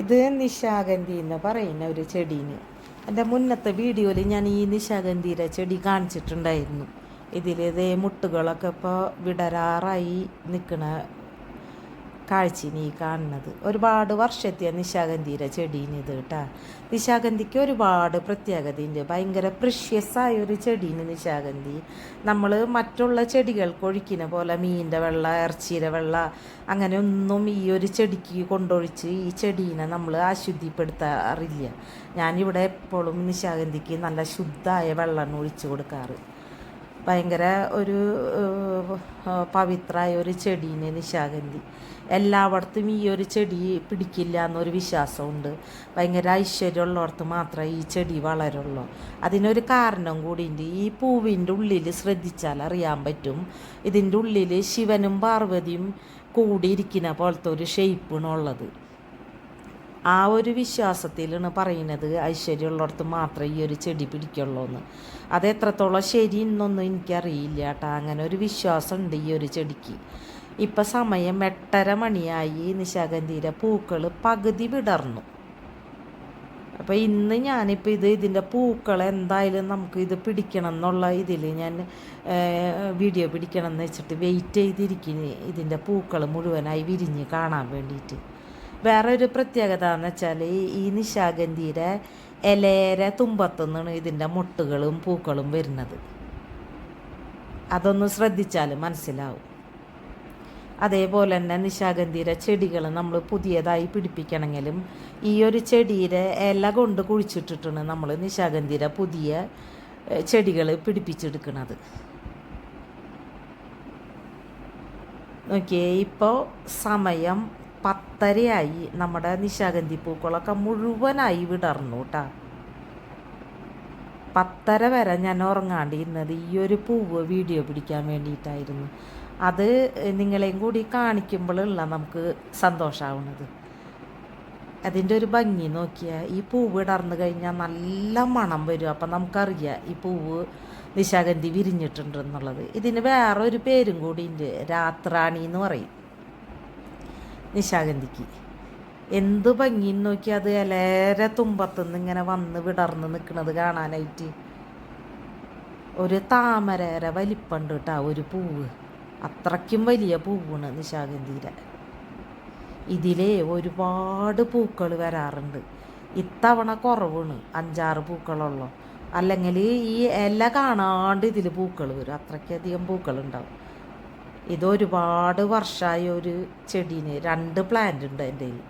ഇത് നിശാഗന്ധി എന്ന് പറയുന്ന ഒരു ചെടീന്. എന്റെ മുന്നത്തെ വീഡിയോയിൽ ഞാൻ ഈ നിശാഗന്ധിയുടെ ചെടി കാണിച്ചിട്ടുണ്ടായിരുന്നു. ഇതിൽ ഇതേ മുട്ടുകളൊക്കെ ഇപ്പോൾ വിടരാറായി നിൽക്കണ കാഴ്ചയാണ് ഈ കാണുന്നത്. ഒരുപാട് വർഷത്തെ നിശാഗന്ധിയുടെ ഇത് കേട്ടാ. നിശാഗന്ധിക്ക് ഒരുപാട് പ്രത്യേകതയുണ്ട്. ഭയങ്കര പ്രഷ്യസായ ഒരു ചെടീന് നിശാഗന്ധി. നമ്മൾ മറ്റുള്ള ചെടികൾക്ക് ഒഴിക്കുന്ന പോലെ മീനിന്റെ വെള്ള ഇറച്ചിയുടെ വെള്ള അങ്ങനെ ഒന്നും ഈ ഒരു ചെടിക്ക് കൊണ്ടൊഴിച്ച് ഈ ചെടീനെ നമ്മൾ അശുദ്ധിപ്പെടുത്താറില്ല ഞാനിവിടെ എപ്പോഴും നിശാഗന്ധിക്ക് നല്ല ശുദ്ധമായ വെള്ളം ഒഴിച്ചു കൊടുക്കാറ്. ഭയങ്കര ഒരു പവിത്രമായ ഒരു ചെടീനെ നിശാഗന്ധി. എല്ലായിടത്തും ഈ ഒരു ചെടി പിടിക്കില്ല എന്നൊരു വിശ്വാസമുണ്ട്. ഭയങ്കര ഐശ്വര്യമുള്ളിടത്ത് മാത്രമേ ഈ ചെടി വളരുള്ളൂ. അതിനൊരു കാരണം കൂടിയുണ്ട് ഈ പൂവിന്റെ ഉള്ളിൽ ശ്രദ്ധിച്ചാൽ അറിയാൻ പറ്റും. ഇതിന്റെ ഉള്ളിൽ ശിവനും പാർവതിയും കൂടിയിരിക്കുന്ന പോലത്തെ ഒരു ഷേപ്പാണ് ഉള്ളത് ആ ഒരു വിശ്വാസത്തിലാണ് പറയുന്നത് ഐശ്വര്യമുള്ളിടത്ത് മാത്രമേ ഈ ഒരു ചെടി പിടിക്കുള്ളൂ എന്ന് അത് എത്രത്തോളം ശരി എന്നൊന്നും എനിക്കറിയില്ല കേട്ടോ. അങ്ങനെ ഒരു വിശ്വാസമുണ്ട് ഈ ഒരു ചെടിക്ക്. ഇപ്പം സമയം എട്ടര മണിയായി നിശാഗന്ധിയിലെ പൂക്കൾ പകുതി വിടർന്നു. അപ്പോൾ ഇന്ന് ഞാനിപ്പോൾ ഇത് ഇതിന്റെ പൂക്കൾ എന്തായാലും നമുക്ക് ഇത് പിടിക്കണം എന്നുള്ള ഇതിൽ ഞാൻ വീഡിയോ പിടിക്കണം എന്ന് വെച്ചിട്ട് വെയിറ്റ് ചെയ്തിരിക്കുന്നു ഇതിന്റെ പൂക്കൾ മുഴുവനായി വിരിഞ്ഞ് കാണാൻ വേണ്ടിയിട്ട്. വേറെ ഒരു പ്രത്യേകത എന്ന് വെച്ചാൽ ഈ നിശാഗന്ധിയുടെ ഇലേരെ തുമ്പത്തുനിന്നാണ് ഇതിന്റെ മുട്ടുകളും പൂക്കളും വരുന്നത്. അതൊന്ന് ശ്രദ്ധിച്ചാൽ മനസ്സിലാവും. അതേപോലെ തന്നെ നിശാഗന്ധിയുടെ ചെടികൾ നമ്മൾ പുതിയതായി പിടിപ്പിക്കണമെങ്കിലും ഈ ഒരു ചെടിയുടെ ഇല കൊണ്ട് കുഴിച്ചിട്ടിട്ടാണ് നമ്മൾ നിശാഗന്ധിയുടെ പുതിയ ചെടികൾ പിടിപ്പിച്ചെടുക്കുന്നത് നോക്കിയേ ഇപ്പോൾ സമയം പത്തരയായി നമ്മുടെ നിശാഗന്ധി പൂക്കളൊക്കെ മുഴുവനായി വിടർന്നു കേട്ടാ പത്തര വരെ ഞാൻ ഉറങ്ങാണ്ടിരുന്നത് ഈ ഒരു പൂവ് വീഡിയോ പിടിക്കാൻ വേണ്ടിയിട്ടായിരുന്നു. അത് നിങ്ങളെയും കൂടി കാണിക്കുമ്പോഴുള്ള നമുക്ക് സന്തോഷമാവുന്നത് അതിന്റെ ഒരു ഭംഗി നോക്കിയാൽ ഈ പൂവ് ഇടർന്നു കഴിഞ്ഞാൽ നല്ല മണം വരും. അപ്പം നമുക്കറിയാം ഈ പൂവ് നിശാഗന്ധി വിരിഞ്ഞിട്ടുണ്ടെന്നുള്ളത് ഇതിന് വേറൊരു പേരും കൂടി ഉണ്ട് രാത്രാണി എന്ന് പറയും. നിശാഗന്ധിക്ക്. എന്ത് ഭംഗിയും നോക്കി അത് ഇലേരെ തുമ്പത്തുനിന്ന് ഇങ്ങനെ വന്ന് വിടർന്ന് നിൽക്കുന്നത് കാണാനായിട്ട്. ഒരു താമരേര വലിപ്പുണ്ട് കേട്ടോ ഒരു പൂവ്. അത്രയ്ക്കും വലിയ പൂവാണ് നിശാഗന്ധിയിലെ ഇതിലേ ഒരുപാട് പൂക്കൾ വരാറുണ്ട്. ഇത്തവണ കുറവാണ് അഞ്ചാറ് പൂക്കളുള്ളൂ. അല്ലെങ്കിൽ ഈ ഇല കാണാണ്ട് ഇതിൽ പൂക്കൾ വരും. അത്രയ്ക്കധികം പൂക്കളുണ്ടാവും. ഇത് ഒരുപാട് വർഷമായ ഒരു ചെടീന് രണ്ട് പ്ലാന്റ് ഉണ്ട് എന്റെ കയ്യിൽ.